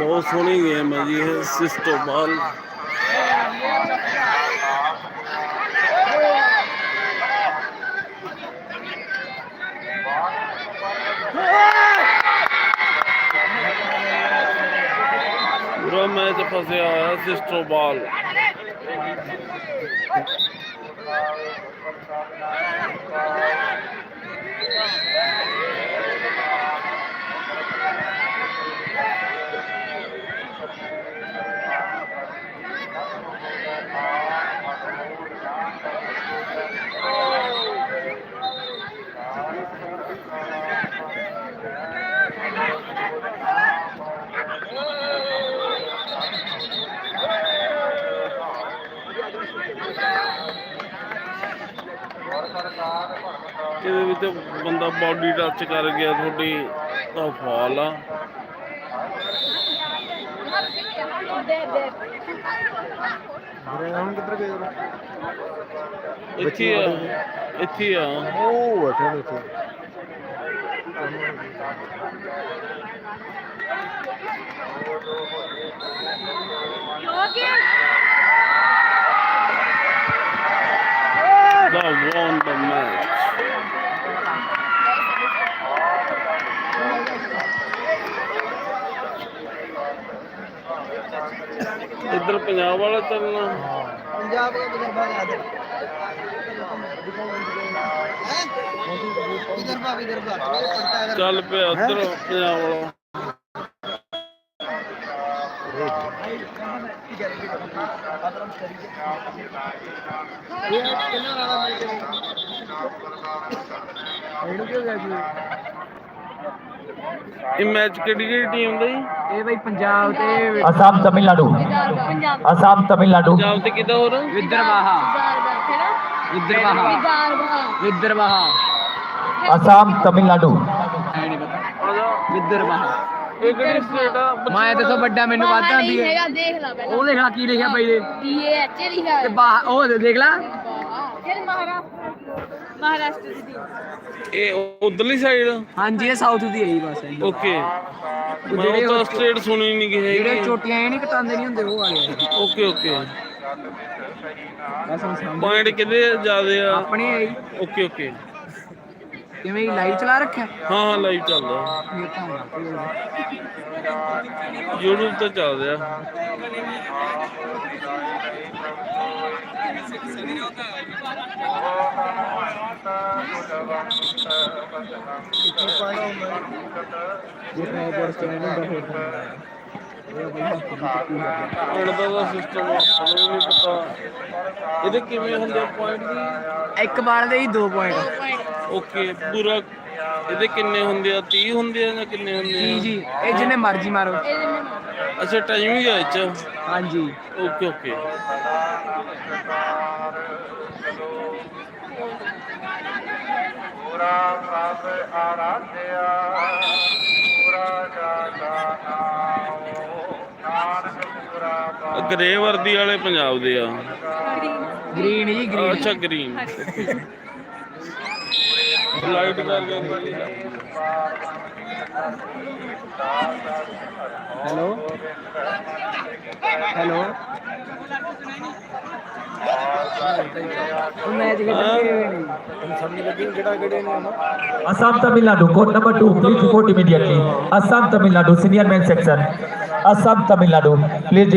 बहुत सोनी गेम है जी है सिस्टोबाल ਬਾਲ ਪੂਰਾ ਮੈਚ ਫਸਿਆ ਹੋਇਆ ਇਹਦੇ ਵਿੱਚ ਬੰਦਾ ਬਾਡੀ ਟੱਚ ਕਰ ਗਿਆ, ਤੁਹਾਡੀ ਤਾਂ ਫਾਲ ਆ। ਵੀਰੇ ਹੁਣ ਕਿੱਧਰ ਗਏ ਇੱਥੇ ਆ ਇੱਥੇ ਆ। ਉਹ ਬੈਠੇ ਨੇ ਇੱਥੇ the won the match ਇੱਧਰ ਪੰਜਾਬ ਵਾਲਾ ਚੱਲਣਾ ਪੰਜਾਬ ਦਾ ਵਿਦਰਭਾ ਯਾਦ ਹੈ ਵਿਦਰਭਾ ਵਿਦਰਭਾ ਪੜਤਾ ਅਗਰ ਚੱਲ ਪਿਆ ਉੱਧਰ ਪੰਜਾਬ ਵਾਲਾ ਇਹ ਮੈਚ ਕਿਹੜੀ ਕਿਹੜੀ ਟੀਮ ਦਾ ਜੀ? ਇਹ ਬਈ ਪੰਜਾਬ ਤੇ ਅਸਾਮ ਤਮਿਲਨਾਡੂ। ਪੰਜਾਬ ਅਸਾਮ ਤਮਿਲਨਾਡੂ। ਪੰਜਾਬ ਤੇ ਕਿਦਾਂ ਹੋਰ? ਵਿਦਰਵਾਹਾ। ਵਿਦਰਵਾਹਾ। ਵਿਦਾਰਵਾ ਵਿਦਰਵਾਹਾ। ਅਸਾਮ ਤਮਿਲਨਾਡੂ। ਐ ਨਹੀਂ ਪਤਾ। ਵਿਦਰਵਾਹਾ। ਕਿਹੜੀ ਸਟੇਟ ਆ? ਮੈਂ ਤੇ ਤੋਂ ਵੱਡਾ ਮੈਨੂੰ ਵੱਧ ਆਂਦੀ ਹੈ ਹੈਗਾ ਦੇਖ ਲੈ ਪਹਿਲਾਂ। ਉਹ ਦੇਖ ਲਾ ਕੀ ਲਿਖਿਆ ਬਈ ਦੇ। ਡੀ ਏ ਐਚ ਲਿਖਿਆ ਤੇ ਬਾਹ ਉਹ ਦੇਖ ਲਾ। ਫਿਰ ਮਹਾਰਾਸ਼ਟਰ ਮਹਾਰਾਸ਼ਟਰ ਦੀ। ਇਹ ਉਧਰਲੀ ਸਾਈਡ ਹਾਂਜੀ ਇਹ ਸਾਊਥ ਦੀ ਹੈ ਜੀ ਬਸ। ਇਹ। ਓਕੇ ਮੈਂ ਜਿਹੜੇ ਉਹ ਤਾਂ ਸਟੇਟ ਸੁਣੀ ਨਹੀਂ ਗਈ ਜਿਹੜੇ ਹੈਗੀ ਚੋਟੀਆਂ ਇਹ ਨਹੀਂ ਕਟਾਉਂਦੇ ਨਹੀਂ ਹੁੰਦੇ ਉਹ ਵਾਲੇ ਆ। ਓਕੇ ਓਕੇ ਬਸ ਹੁਣ ਸਮਝ ਪੁਆਇੰਟ ਕਿਹਦੇ ਜ਼ਿਆਦੇ ਆ? ਆਪਣੇ ਆ ਜੀ। ਓਕੇ ਓਕੇ ਕਿਵੇਂ ਲਾਈਵ ਚਲਾ ਰੱਖਿਆ? ਹਾਂ ਹਾਂ ਲਾਈਵ ਚੱਲਦਾ ਇਹ ਤਾਂ YouTube ਤੇ ਚੱਲ ਰਿਹਾ। ਇਹ ਪ੍ਰੋਪਰ ਸਟੈਂਡ ਹੁੰਦਾ ਅੜਦਾ ਦਾ ਸਿਸਟਮ ਨੂੰ ਨਹੀਂ ਪਤਾ ਇਹਦੇ ਕਿਵੇਂ ਹੁੰਦੇ ਪੁਆਇੰਟ ਦੀ ਇੱਕ ਬਾਲ ਦੇ ਹੀ 2 ਪੁਆਇੰਟ ਓਕੇ ਪੂਰਾ ਇਹਦੇ ਕਿੰਨੇ ਹੁੰਦੇ ਆ 30 ਹੁੰਦੇ ਆ ਜਾਂ ਕਿੰਨੇ ਹੁੰਦੇ ਜੀ। ਆ ਜੀ ਇਹ ਜਿੰਨੇ ਮਰਜ਼ੀ ਮਾਰੋ। ਅੱਛਾ ਟਾਈਮਿੰਗ ਹੈ ਇਹ ਚ ਹਾਂਜੀ। ਓਕੇ ਓਕੇ ਗ੍ਰੇ ਵਰਦੀ ਵਾਲੇ ਪੰਜਾਬ ਦੇ ਆ ਗ੍ਰੀਨ ਹੀ ਗ੍ਰੀਨ ਅੱਛਾ ਗ੍ਰੀਨ ਲਾਈਟ ਕਰ ਗਿਆ hello hello match Assam Tamil Nadu, code number two, please report immediately. Assam Tamil Nadu, senior men section. Assam Tamil Nadu, please report.